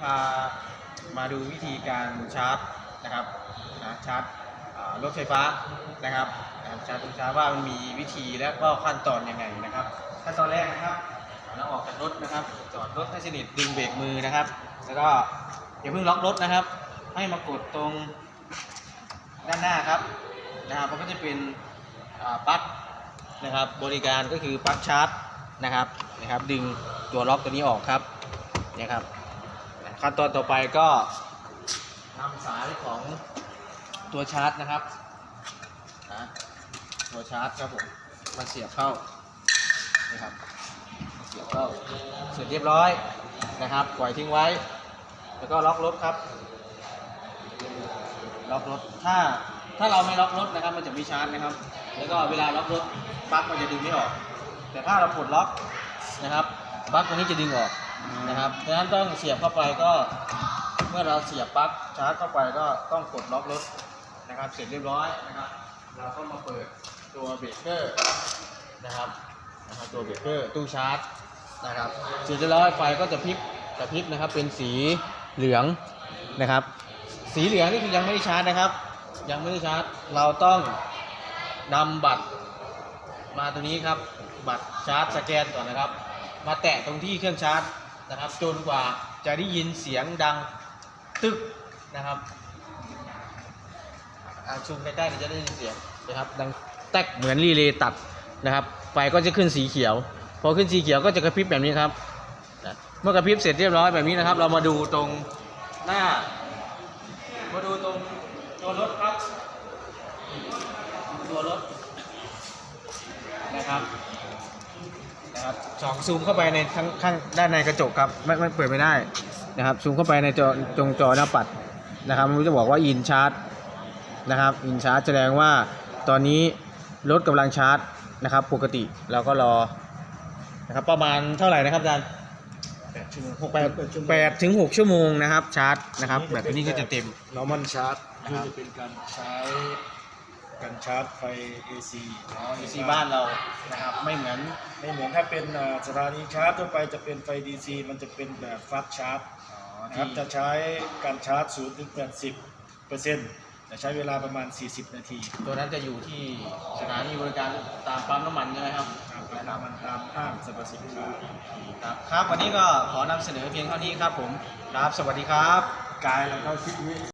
พามาดูวิธีการชาร์จนะครับนะชาร์จรถไฟฟ้านะครับชาร์จรถไฟฟ้าว่ามันมีวิธีและก็ขั้นตอนยังไงนะครับ ขั้นตอนแรกนะครับเราออกจากรถนะครับจอดรถให้สนิทดึงเบรกมือนะครับ แล้วก็อย่าเพิ่งล็อกรถนะครับ ให้มากดตรงด้านหน้าครับนะครับมันก็จะเป็นปลั๊กนะครับบริการก็คือปลั๊กชาร์จนะครับนะครับ ดึงตัวล็อกตัวนี้ออกครับนะครับ ขั้นตอนต่อไปก็นำสายของตัวชาร์จนะครับนะตัวชาร์จครับผมมาเสียบเข้านะครับเสียบเข้าเสร็จเรียบร้อยนะครับปล่อยทิ้งไว้ แล้วก็ล็อกรถครับ ล็อกรถถ้าถ้าเราไม่ล็อกรถนะครับ มันจะไม่ชาร์จนะครับ แล้วก็เวลาล็อกรถปลั๊กมันจะดึงไม่ออก แต่ถ้าเราปลดล็อกนะครับปลั๊กตัวนี้จะดึงออก นะครับดังนั้นต้องเสียบเข้าไปก็ เมื่อเราเสียบปลั๊กชาร์จเข้าไปก็ต้องกดล็อกรถนะครับ เสร็จเรียบร้อยนะครับ เราก็มาเปิดตัวเบรกเกอร์นะครับนะครับ ตัวเบรกเกอร์ตู้ชาร์จนะครับ เสร็จเรียบร้อยไฟก็จะพลิบกระพริบนะครับ เป็นสีเหลืองนะครับ สีเหลืองนี่คือยังไม่ได้ชาร์จนะครับ ยังไม่ได้ชาร์จ เราต้องนำบัตรมาตรงนี้ครับ บัตรชาร์จสแกนก่อนนะครับ มาแตะตรงที่เครื่องชาร์จ นะครับจนกว่าจะได้ยินเสียงดังตึกนะครับอ่าซูมใกล้ๆเดี๋ยวจะได้ยินเสียงนะครับดังแตกเหมือนรีเลย์ตัดนะครับไฟก็จะขึ้นสีเขียว พอขึ้นสีเขียวก็จะกระพริบแบบนี้ครับเมื่อกระพริบเสร็จเรียบร้อยแบบนี้นะครับ เรามาดูตรงหน้า มาดูตรงตัวรถครับ ตัวรถนะครับ ครับสองซูมเข้าไปในข้างข้างด้านในกระจกครับไม่ไม่เปิดไม่ได้นะครับซูมเข้าไปในจอตรงจอหน้าปัดนะครับมันจะบอกว่าอินชาร์จนะครับอินชาร์จแสดงว่าตอนนี้รถกำลังชาร์จนะครับ ปกติเราก็รอนะครับประมาณเท่าไหร่นะครับอาจารย์แปดชั่วโมงแปดแปดถึงหกชั่วโมงนะครับชาร์จนะครับแบบนี้ก็จะเต็มนอร์มันชาร์จนะคืคอรับจะเป็นการใช้ การชาร์จไฟ AC อ๋ออยู่ที่บ้านเรานะครับไม่เหมือนไม่เหมือนถ้าเป็นอ่าสถานีชาร์จทั่วไปจะเป็นไฟ DC มันจะเป็นแบบฟัสชาร์จอ๋อนะครับที่จะใช้การชาร์จ0ถึง80เปอร์เซ็นต์จะใช้เวลาประมาณ 40 นาทีตัวนั้นจะอยู่ที่สถานีบริการตามปั๊มน้ำมันใช่ไหมครับตามราคามันตามห้างสรรพสินค้า ครับครับวันนี้ก็ขอนำเสนอเพียงเท่านี้ครับผมครับสวัสดีครับ กายเราเข้าคิดวิ